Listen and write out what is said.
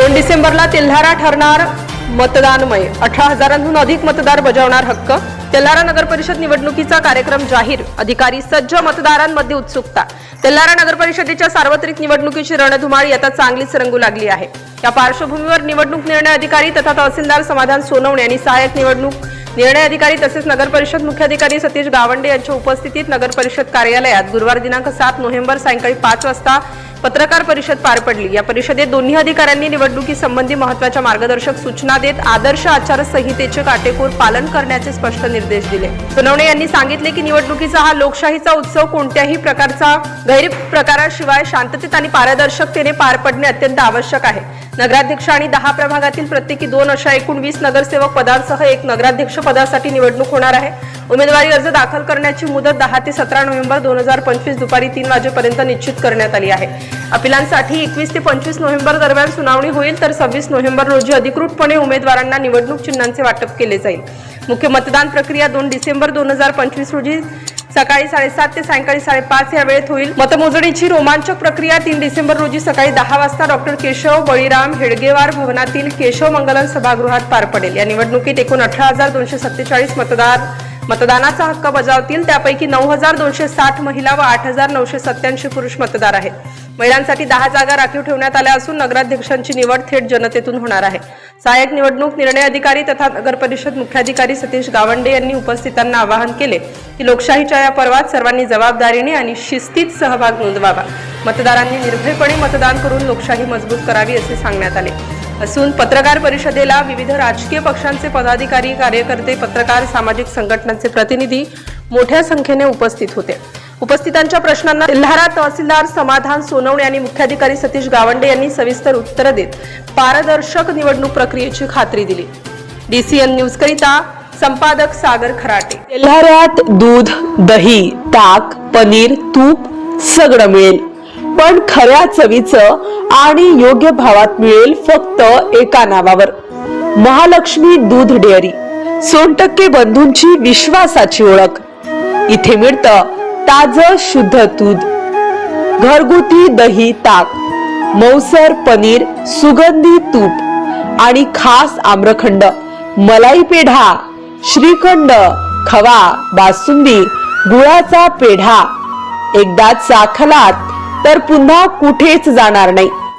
दोन डिसेंबरला तेल्हारा ठरणार मतदानमय. अठरा हजारांहून अधिक मतदार बजावणार हक्क. तेल्हारा नगर परिषद निवडणुकीचा कार्यक्रम जाहीर. अधिकारी सज्ज मतदारांमध्ये उत्सुकता. तेल्हारा नगर परिषदेच्या सार्वत्रिक निवडणुकीची रणधुमाळी आता चांगलीच रंगू लागली आहे. या पार्श्वभूमीवर निवडणूक निर्णय अधिकारी तथा तहसीलदार समाधान सोनवणे आणि सहाय्यक निवडणूक निर्णय अधिकारी तसेच नगर परिषद मुख्याधिकारी सतीश गावंडे यांच्या उपस्थितीत नगर परिषद कार्यालयात गुरुवार दिनांक सात नोव्हेंबर सायंकाळी पाच वाजता पत्रकार परिषद पार पडली. या परिषदेत दोन्ही अधिकाऱ्यांनी निवडणुकीसंबंधी महत्त्वाच्या मार्गदर्शक सूचना देत आदर्श आचारसंहितेचे काटेकोर पालन करण्याचे स्पष्ट निर्देश दिले. सोनवणे यांनी सांगितले की निवडणुकीचा हा लोकशाहीचा उत्सव कोणत्याही प्रकारचा गैरप्रकाराशिवाय शांततेत आणि पारदर्शकतेने पार पडणे अत्यंत आवश्यक आहे. नगराध्यक्ष आणि दहा प्रभागातील प्रत्येकी दोन अशा एकूण वीस नगरसेवक पदांसह एक नगराध्यक्ष पदासाठी निवडणूक होणार आहे. उमेदवारी अर्ज दाखल करण्याची मुदत दहा ते सतरा नोव्हेंबर दोन हजार पंचवीस दुपारी तीन वाजेपर्यंत निश्चित करण्यात आली आहे. अपिलांसाठी एकवीस ते पंचवीस नोव्हेंबर दरम्यान सुनावणी होईल तर सव्वीस नोव्हेंबर रोजी अधिकृतपणे उमेदवारांना निवडणूक चिन्हांचे वाटप केले जाईल. मुख्य मतदान प्रक्रिया दोन डिसेंबर दोन हजार पंचवीस रोजी सकाळी साडेसात ते सायंकाळी साडेपाच या वेळेत होईल. मतमोजणीची रोमांचक प्रक्रिया तीन डिसेंबर रोजी सकाळी दहा वाजता डॉक्टर केशव बळीराम हेडगेवार भवनातील केशव मंगलम सभागृहात पार पडेल. या निवडणुकीत एकूण अठरा हजार दोनशे सत्तेचाळीस मतदार मतदानाचा हक्क बजावतील त्यापैकी नऊ हजार दोनशे साठ महिला व आठ हजार नऊशे सत्याऐंशी पुरुष मतदार आहेत. महिलांसाठी दहा जागा राखीव ठेवण्यात आल्या असून नगराध्यक्षांची निवड थेट जनतेतून होणार आहे. सहाय्यक निवडणूक निर्णय अधिकारी तथा नगर परिषद मुख्याधिकारी सतीश गावंडे यांनी उपस्थितांना आवाहन केले की लोकशाहीच्या या पर्वात सर्वांनी जबाबदारीने आणि शिस्तीत सहभाग नोंदवावा. मतदारांनी निर्भयपणे मतदान करून लोकशाही मजबूत करावी असे सांगण्यात आले. असून पत्रकार परिषदेला विविध राजकीय पक्षांचे पदाधिकारी कार्यकर्ते पत्रकार सामाजिक संघटनांचे प्रतिनिधी मोठ्या संख्येने उपस्थित होते. उपस्थितांच्या प्रश्नांना तेल्हारा तहसीलदार समाधान सोनवणे आणि मुख्याधिकारी सतीश गावंडे यांनी सविस्तर उत्तर देत पारदर्शक निवडणूक प्रक्रियेची खात्री दिली. डीसीएन न्यूज करिता संपादक सागर खराटे. तेल्हाऱ्यात दूध दही ताक पनीर तूप सगळं मिळेल. पण खऱ्या चवीचं आणि योग्य भावात मिळेल फक्त एका नावावर. महालक्ष्मी दूध डेअरी सोनटक्के बंधूंची विश्वासाची ओळख. इथे मिळतं ताज शुद्ध दूध. घरगुती दही ताक मौसर पनीर सुगंधी तूप आणि खास आम्रखंड मलाई पेढा श्रीखंड खवा बासुंदी गुळाचा पेढा. एकदा चाखलात तर पुन्हा कुठेच जाणार नाही.